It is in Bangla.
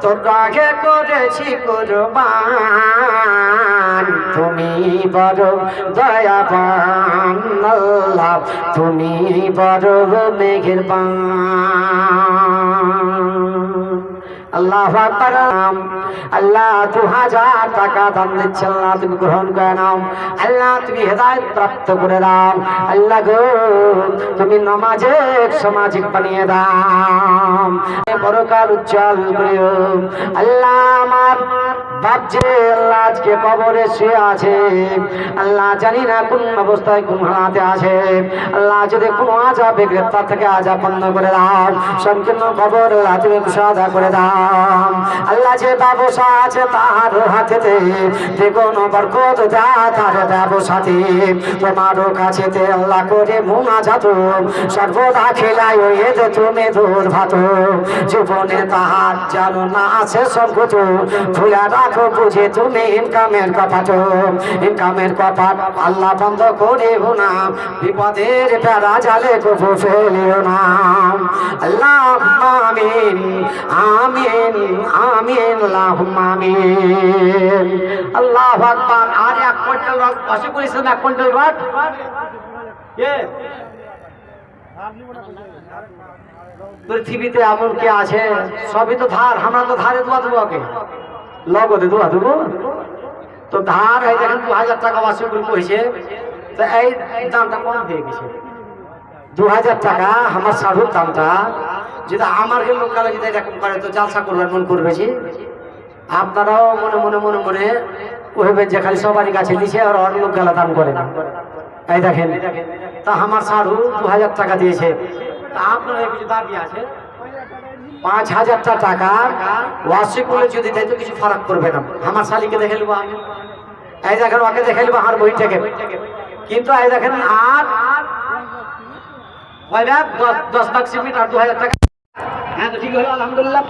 তোর রাগে করেছি কুরবান। তুমি বড় দয়াবান আল্লাহ। তুমি বড় মেঘেরবান আল্লাহ আল্লাহ, তু হাজার টাকা দান দিচ্ছে আল্লাহ, তুমি গ্রহণ করে নাও। আল্লাহ, তুমি হেদায়ত প্রাপ্ত করে দাও। আল্লাহ গো, তুমি নমাজের সামাজিক বানিয়ে দাও। বড়কাল উজ্জ্বল করিও আল্লাহ যে আল্লাহ আজকে কবরে শুয়ে আছে। আল্লাহ জানি না কোন অবস্থায় কোন হালাতে আছে। আল্লাহ যদি কোনো আজাবে গ্রেপ্তার থেকে আজাব বন্ধ করে দাও, সংকীর্ণ খবর তুমি সাদা করে দাও। আল্লাহ যে ব্যবসা আছে তার হাতেতে কোনো বরকত যা তার ব্যবসাতে। তোমারও কাছেতে আল্লাহ করে মুনা যাত সর্বদা খেলায় ওয়ে যে তুমি দূর ভাত জীবনে তাহার জানো না আছে সর্বত ভুলা রাখো বুঝে তুমি ইনকামের কপাট ইনকামের কপাট আল্লাহ বন্ধ করে না। বিপদের প্যারা জালে কবু ফেলিও না। আল্লাহ আমিন আমিন আমিন আল্লাহ আমিন। আল্লাহ আকবার। আর এক কুইন্টাল রড পাশে করেছেন এক কুইন্টাল রড কে? পৃথিবীতে এমন কে আছে? সবই তো ধার, আমরা তো ধারে দোয়া দেবো লগতে দোয়া দেবো। তো ধার এই দেখেন দু হাজার টাকা বাসে গ্রুপ হয়েছে তো এই দামটা কম হয়ে গেছে। দু হাজার টাকা আমার সাধুর দামটা। যদি আমার লোকালে যদি এরকম করে, তো জালসা করবেন মন করবে যে। আপনারাও মনে মনে মনে মনে ওইভাবে যে খালি সবারই কাছে দিছে, আর লোক গেলা দাম করে না। এই দেখেন, তা আমার সাধু দু হাজার টাকা দিয়েছে। তা আপনার কিছু দাবি আছে? পাঁচ হাজারটা টাকার ওয়াসি করে যদি দেয় তো কিছু ফারাক করবে না। আমার শালিকে দেখে নেব আমি। এই দেখেন, ওকে দেখে নেব আমার বইটাকে। কিন্তু এই দেখেন আর দশ লাখ সিমেন্ট আর দু হাজার টাকা। হ্যাঁ ঠিক হলো, আলহামদুলিল্লাহ।